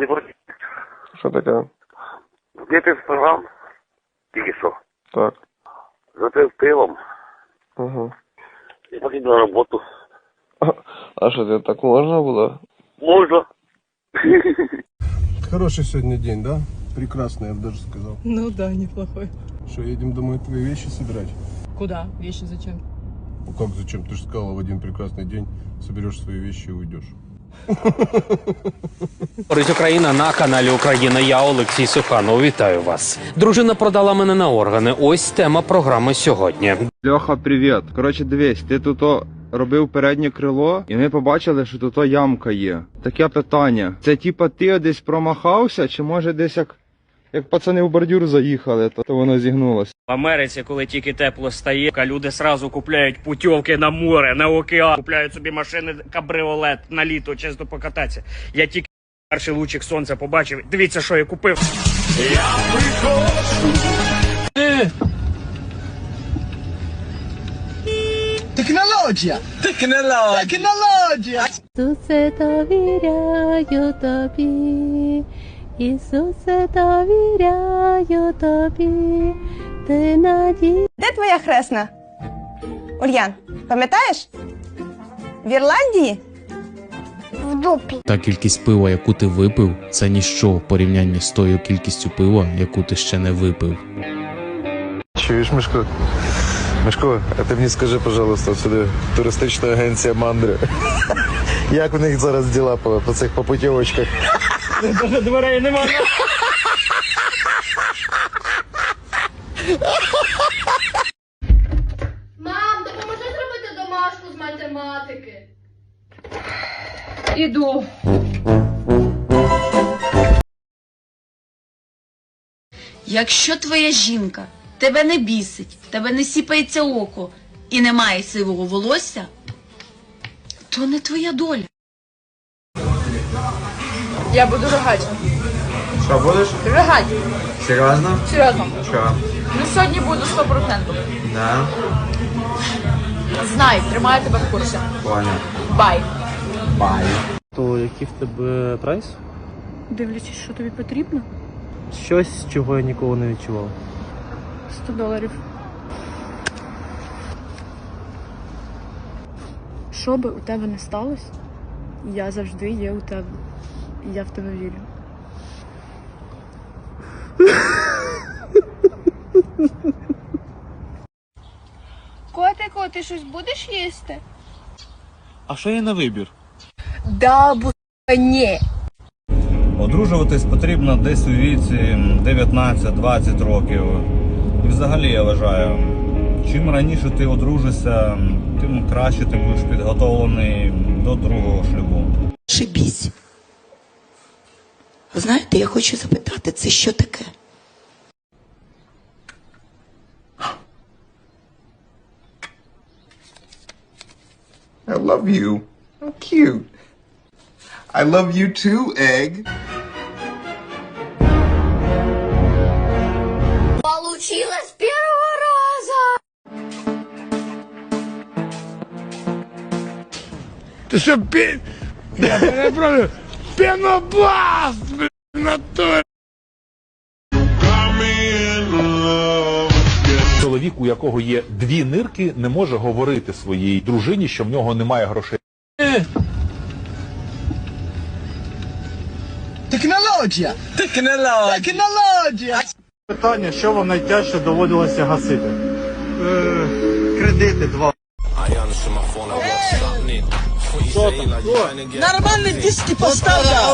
Не вроді. Що таке? Випив програм. Тільки що. Так. Запив пивом. Угу. І потім на роботу. А що, тебе так можна було? Можна. Хороший сегодня день, да? Прекрасный, я бы даже сказал. Ну да, неплохой. Что, едем домой твои вещи собирать? Куда? Вещи зачем? Ну как зачем? Ты же сказала в один прекрасный день соберешь свои вещи и уйдешь. Україна на каналі Україна. Я Олексій Суханов. Вітаю вас. Дружина продала мене на органи. Ось тема програми сьогодні. Льоха, привіт. Коротше, дивись, ти тут робив переднє крило, і ми побачили, що тут ямка є. Таке питання: це типа ти десь промахався, чи може десь як, як пацани в бордюр заїхали, то, то воно зігнулося. В Америці, коли тільки тепло стає, люди сразу купляють путівки на море, на океан, купляють собі машини кабриолет на літо, чисто покататися. Я тільки перший лучик сонця побачив. Дивіться, що я купив. Технологія! Ісусе, довіряю тобі, Ісусе, довіряю тобі, ти надій. Де твоя хресна? Ульян, пам'ятаєш? В Ірландії? Та кількість пива, яку ти випив, це ніщо в порівнянні з тою кількістю пива, яку ти ще не випив. Чуєш, Мишко? Мишко, а ти мені скажи, пожалуйста, сюди туристична агенція Мандри. Як у них зараз діла по, по цих попутівочках? Дверей немає. Мам, допоможи зробити домашку з математики. Іду. Якщо твоя жінка тебе не бісить, тебе не сіпається око і немає сивого волосся, то не твоя доля. Я буду ригати. Що будеш? Ригати. Серйозно? Серйозно. Що? Ну сьогодні буду 100%. Да, Знай, тримаю тебе в курсі. понял. Бай. Бай. То який в тебе прайс? Дивлячись, що тобі потрібно? Щось, чого я ніколи не відчував. 100 доларів. Що би у тебе не сталося, я завжди є у тебе. І я в тебе вірю. Котику, ти щось будеш їсти? А що є на вибір? Да, бу... ні. Одружуватись потрібно десь у віці 19-20 років. Взагалі я вважаю, чим раніше ти одружишся, тим краще ти будеш підготовлений до другого шлюбу. Шибісь. Знаєте, я хочу запитати, це що таке? I love you. How cute. I love you too, egg. Ты что, пи... Я перепрошую. Пенобласт, блин, натуре. Чоловік, у якого є дві нирки, не може говорити своїй дружині, що в нього немає грошей. Технологія! Технологія! Технологія! Питання, що вам найтяжче доводилося гасити? Кредити два. Нормальні диски поставля!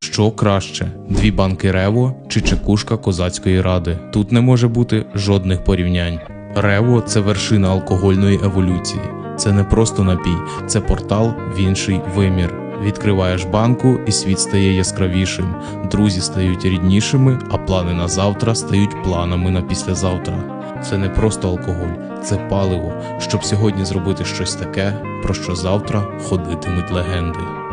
Що краще: дві банки Рево чи чекушка козацької ради? Тут не може бути жодних порівнянь. Рево це вершина алкогольної еволюції. Це не просто напій, це портал в інший вимір. Відкриваєш банку, і світ стає яскравішим. Друзі стають ріднішими, а плани на завтра стають планами на післязавтра. Це не просто алкоголь, це паливо, щоб сьогодні зробити щось таке, про що завтра ходитимуть легенди.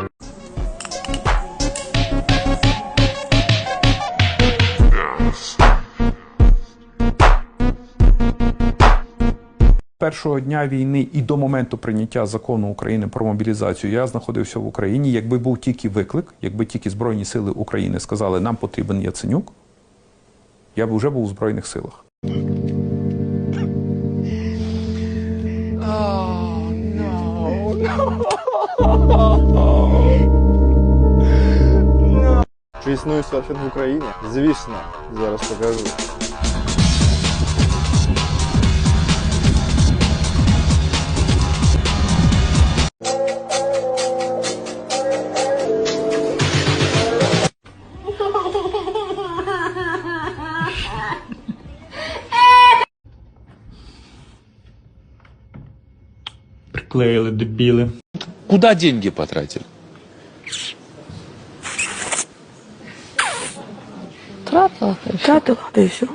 Першого дня війни і до моменту прийняття закону України про мобілізацію я знаходився в Україні. Якби був тільки виклик, якби тільки Збройні Сили України сказали, нам потрібен Яценюк, я б вже був у Збройних силах. Чи існує серфінг в Україні? Звісно, зараз покажу. Приклеїли дебіли. Куда деньги потратили? Тратила. Тратила, да і все.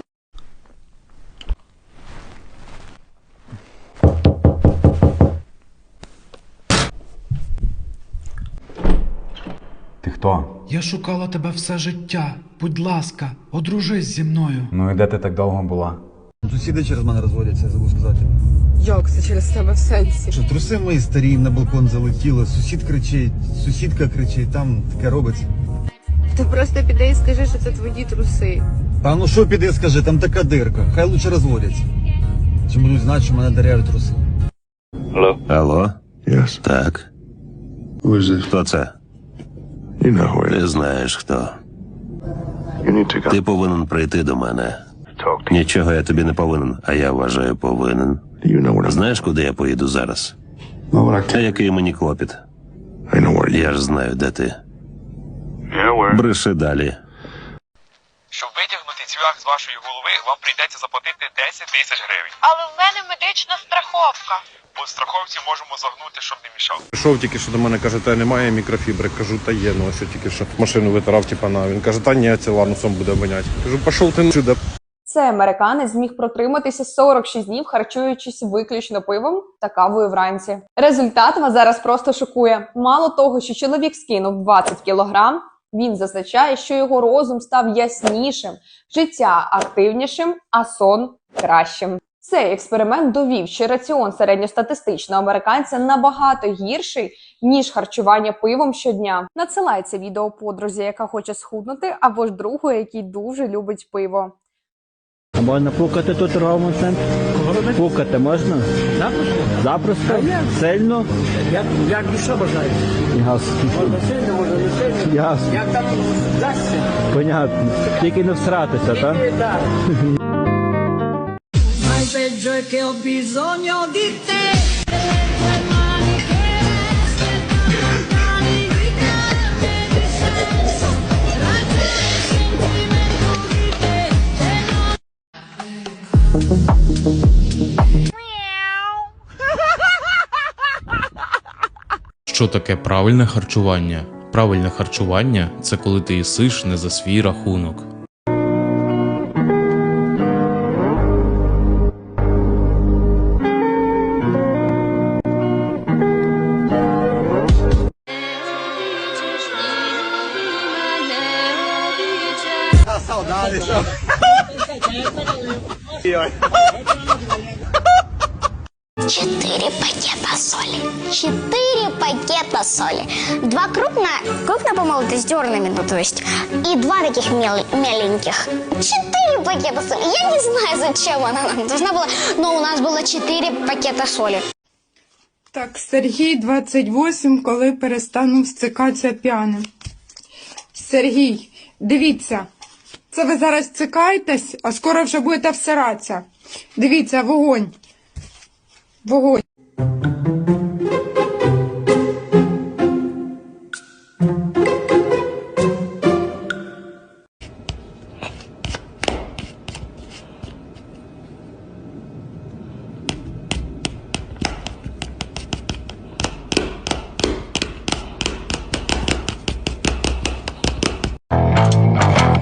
Ти хто? Я шукала тебе все життя. Будь ласка, одружись зі мною. Ну і де ти так довго була? Сусіди через мене розводяться, я забув сказати. Як це через тебе в сенсі? Що труси мої старі на балкон залетіли, сусід кричить, сусідка кричить, там таке робиться. Ти просто піди і скажи, що це твої труси. Та ну що піди, скажи, там така дирка, хай лучше розводяться. Чи будуть знати, що мене дереві труси. Алло? Алло? Yes. Так. Who is this? Хто це? You know who it Ти is. знаєш хто. You need to go Ти повинен прийти до мене. talk to Нічого я тобі не повинен, а я вважаю повинен. Знаєш, куди я поїду зараз? No, what I А який мені клопіт? Я ж знаю, де ти. Бреши далі. Щоб витягнути цвях з вашої голови, вам прийдеться заплатити 10 тисяч гривень. Але в мене медична страховка. По страховці можемо загнути, щоб не мішав. Прийшов тільки що до мене, каже, та немає мікрофібри. Кажу, та є, ну ось я тільки що машину витирав, типа на. Він каже, та ні, це ланусом буде обманять. Кажу, пішов ти сюди. Цей американець зміг протриматися 46 днів, харчуючись виключно пивом та кавою вранці. Результат вас зараз просто шокує. Мало того, що чоловік скинув 20 кілограм, він зазначає, що його розум став яснішим, життя активнішим, а сон кращим. Цей експеримент довів, що раціон середньостатистичного американця набагато гірший ніж харчування пивом щодня. Надсилай це відео подрузі, яка хоче схуднути, або ж другу, який дуже любить пиво. А можна пукати тут торговому центрі? Пукати можна? Запросто. Запросто? Сильно? Як, як душа бажає. Ясно. Можна сильно, можна не сильно. Ясно. Як там вдасться. Понятно. Тільки не всратися, так? Ma il peggio è che ho bisogno di te. Що таке правильне харчування? Правильне харчування це коли ти їсиш не за свій рахунок. Четыре пакета соли. Четыре пакета соли. Два крупно, крупно помолотые с дернами, ну то есть, и два таких мел- меленьких. Четыре пакета соли. Я не знаю, зачем она нам должна была, но у нас было четыре пакета соли. Так, Сергій 28, коли перестану стикатися п'яним. Сергій, дивіться, це ви зараз цикаєтесь, а скоро вже будете всиратися. Дивіться, вогонь. Вогонь.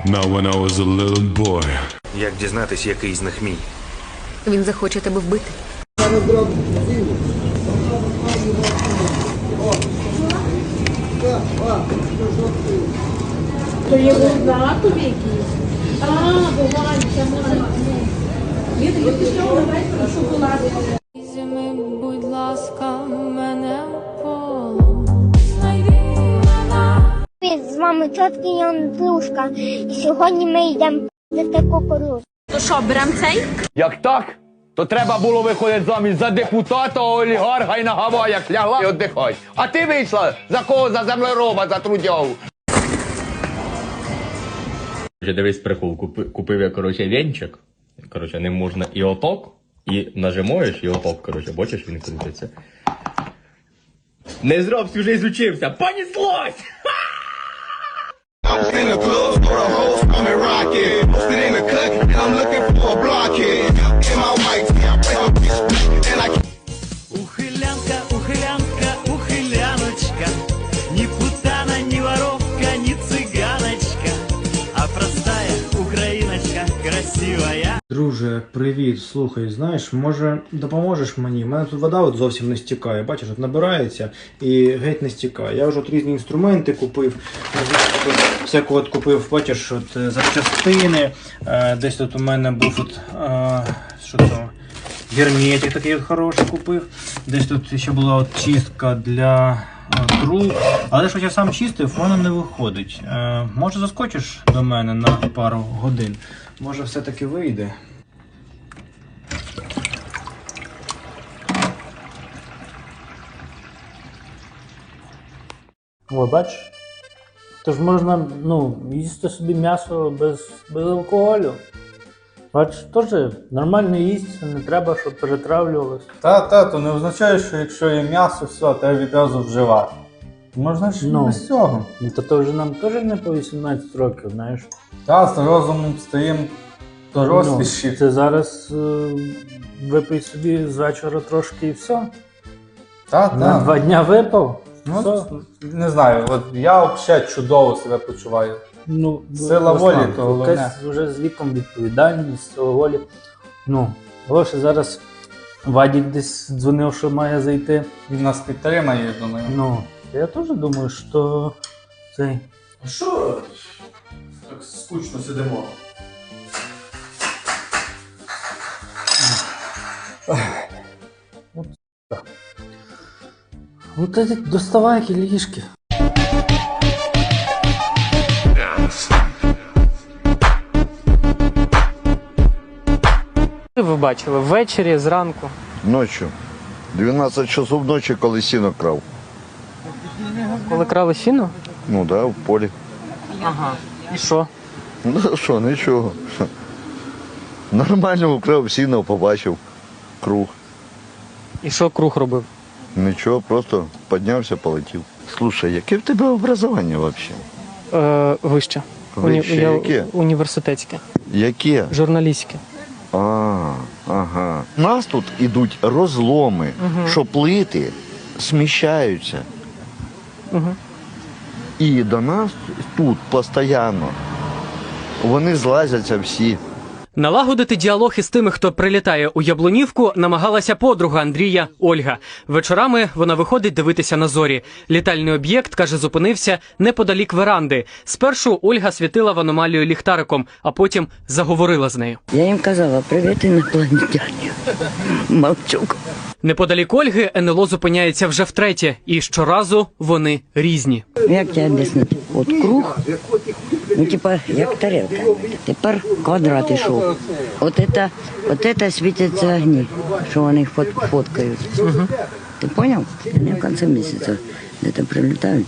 Now when I was a little boy. Як дізнатись, який з них мій? Він захоче тебе вбити. То є знакові якісь. А, буває, це може. Він пішов на шоколад. Вами чоткий Андрюшка. І сьогодні ми йдемо пити кукурузу. То що, берем цей? Як так, то треба було виходити заміж за депутата, олігарха і на Гаваях лягла і віддихай. А ти вийшла за кого? За землероба, за трудягу. Вже дивись прикол, купив, купив я, коротше, венчик. Коротше, ним можна і оток, і нажимаєш, і оток, коротше, бачиш, він крутиться. Не зроб всю жизнь учився, In the club, but I'm hoes coming rocket. Sit in the cut, and I'm looking for a blockhead. Привіт. Слухай, знаєш, може допоможеш мені? У мене тут вода от зовсім не стікає. Бачиш, от набирається і геть не стікає. Я вже от різні інструменти купив, всяку от купив, бачиш, от е, запчастини. Е, Десь тут у мене був от, е, що там, герметик такий от хороший купив. Десь тут ще була от чистка для труб. Але що я сам чистив, воно не виходить. Може заскочиш до мене на пару годин? Може все-таки вийде. О, бачиш? Тож можна ну, їсти собі м'ясо без, без алкоголю. Бачиш, теж нормально їсти, не треба, щоб перетравлювалося. Та, та, то не означає, що якщо є м'ясо, все, треба відразу вживати. Можна ж Ну. без цього. Ну, то, то вже нам теж не по 18 років, знаєш. Та, з розумом стаємо доросліші. Ну, це зараз е, випий собі з вечора трошки і все. Та, На та. два дня випав. Ну, все. не знаю, от я взагалі чудово себе почуваю. Ну, Сила волі, то головне. якась вже з віком відповідальність, сила волі. Ну, Лише зараз Вадік десь дзвонив, що має зайти. Він нас підтримає, я думаю. Ну, я теж думаю, що цей. А що так скучно сидимо? Ну ти доставай кілішки. Ви бачили ввечері, зранку. Ночью. 12 часов ночі, коли сіно крав. Коли крали сіно? Ну да, в полі. Ага. І що? Ну що, нічого. Нормально украв сіно, побачив круг. І що круг робив? Нічого, просто піднявся, полетів. Слушай, яке в тебе образування взагалі? Е, вище. Вище я- яке? Університетське. Яке? Журналістське. А, ага. У нас тут ідуть розломи, що плити сміщаються. Угу. І до нас тут постійно вони злазяться всі. Налагодити діалог із тими, хто прилітає у Яблунівку, намагалася подруга Андрія Ольга. Вечорами вона виходить дивитися на зорі. Літальний об'єкт каже, зупинився неподалік веранди. Спершу Ольга світила в аномалію ліхтариком, а потім заговорила з нею. Я їм казала, привіт, інопланетяні. Мовчук. Неподалік Ольги НЛО зупиняється вже втретє, і щоразу вони різні. Як тебе об'яснити? От круг, ну типа як тарелка. Тепер квадрат ішов. От это, от это світяться огні, що вони фот, фоткають. Ти поняв? Вони в кінці місяця де-то прилітають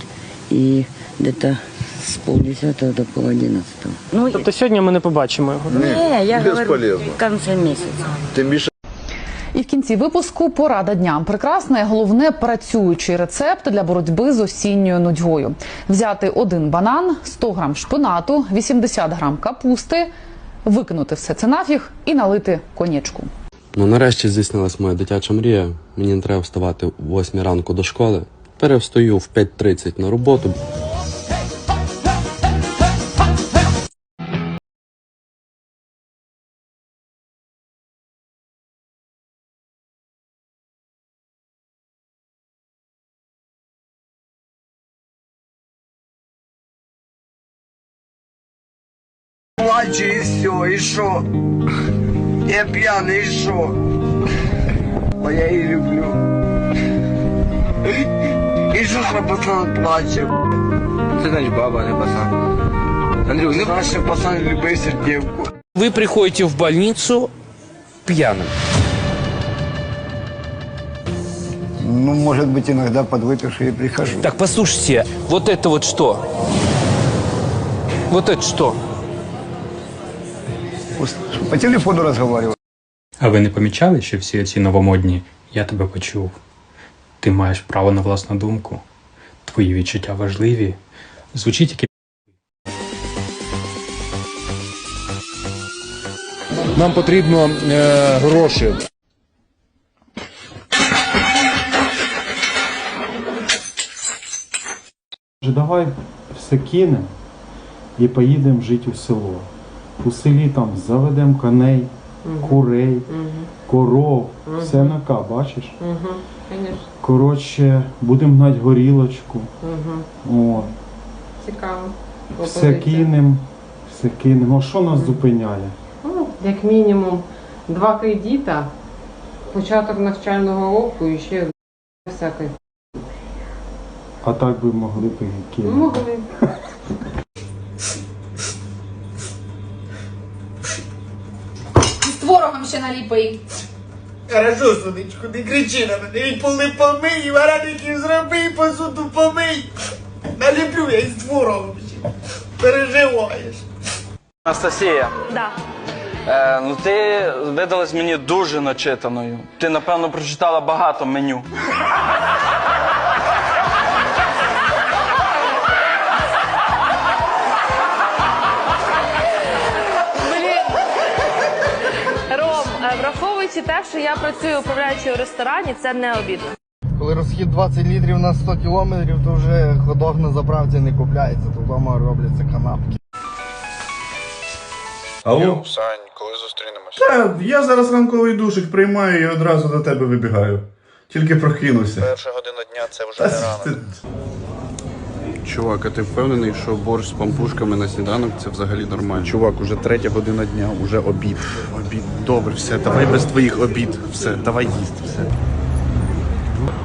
і де-то з полдесятого до пол одинадцятого. Ну, Тобто сьогодні ми не побачимо його. ні, я говорю, в кінці місяця. Тим більше. І в кінці випуску порада дня. Прекрасне, головне працюючий рецепт для боротьби з осінньою нудьгою. Взяти один банан, 100 грам шпинату, 80 грам капусти, викинути все це нафіг і налити конячку. Ну нарешті здійснилась моя дитяча мрія. Мені не треба вставати в 8 ранку до школи. Перевстаю в 5.30 на роботу. Плачу і все, і що? Я п'яний, і що? Бо я її люблю. І що ж пацан плаче? Це значить баба, а не пацан. Андрюх, не краще пацан любив сердівку. Вы приходите в больницу пьяным. Ну, может быть, иногда подвыпивший и прихожу. Так, послушайте, вот это вот что? Вот это что? По телефону разговариваю. А ви не помічали, що всі ці новомодні я тебе почув? Ти маєш право на власну думку. Твої відчуття важливі. Звучить як Нам потрібно е, гроші. Давай все кинемо і поїдемо жити у село. У селі там заведемо коней, курей, коров, все на К, бачиш? Коротше, будемо гнати горілочку. От. Цікаво. Все кинемо, все кинемо. А що нас зупиняє? Ну, як мінімум, два кредита, початок навчального року і ще всяке. А так би могли б і кинути. Могли. З творогом ще наліпий. Хорошо, сонечко, не кричи на мене. І поли помий, вареників зроби, посуду помий. Наліплю я із творогом ще. Переживаєш. Анастасія, Да. е, ну ти видалась мені дуже начитаною. Ти, напевно, прочитала багато меню. Враховуючи те, що я працюю управляючою в ресторані, це не обідно. Коли розхід 20 літрів на 100 кілометрів, то вже ходок на заправці не купляється, то вдома робляться канапки. Алло? Сань, коли зустрінемось? Та, я зараз ранковий душик приймаю і одразу до тебе вибігаю. Тільки прокинувся. Перша година дня це вже Та не ти- ранок. Чувак, а ти впевнений, що борщ з пампушками на сніданок це взагалі нормально? Чувак, уже третя година дня, уже обід. Обід. Добре, все, давай без твоїх обід. Все, давай їсти, все.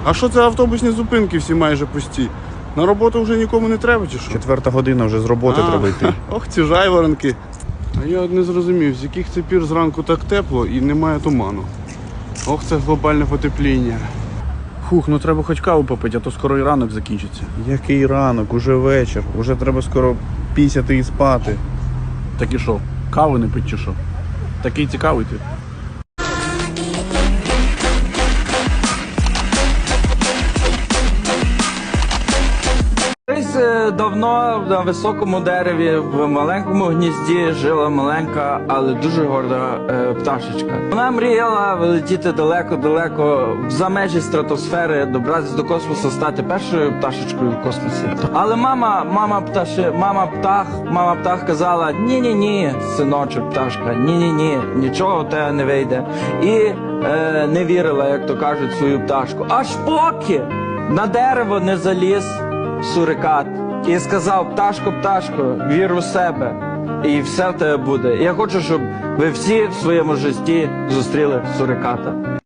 А що це автобусні зупинки всі майже пусті? На роботу вже нікому не треба, чи що? Четверта година вже з роботи А, треба йти. Ох, ці жайворонки. А я не зрозумів, з яких це пір зранку так тепло і немає туману. Ох, це глобальне потепління. Фух, ну треба хоч каву попити, а то скоро і ранок закінчиться. Який ранок, уже вечір, уже треба скоро пісяти і спати. Так і що, каву не пить чи що? Такий цікавий ти. Давно на високому дереві в маленькому гнізді жила маленька, але дуже горда е, пташечка. Вона мріяла вилетіти далеко-далеко за межі стратосфери, добратися до космосу, стати першою пташечкою в космосі. Але мама, мама пташи, мама птах, мама птах казала: ні, ні, ні, синочок, пташка, ні, ні, ні, нічого в тебе не вийде. І е, не вірила, як то кажуть, свою пташку. Аж поки на дерево не заліз сурикат і сказав: пташко, пташко, вір у себе, і все в тебе буде. Я хочу, щоб ви всі в своєму житті зустріли суриката.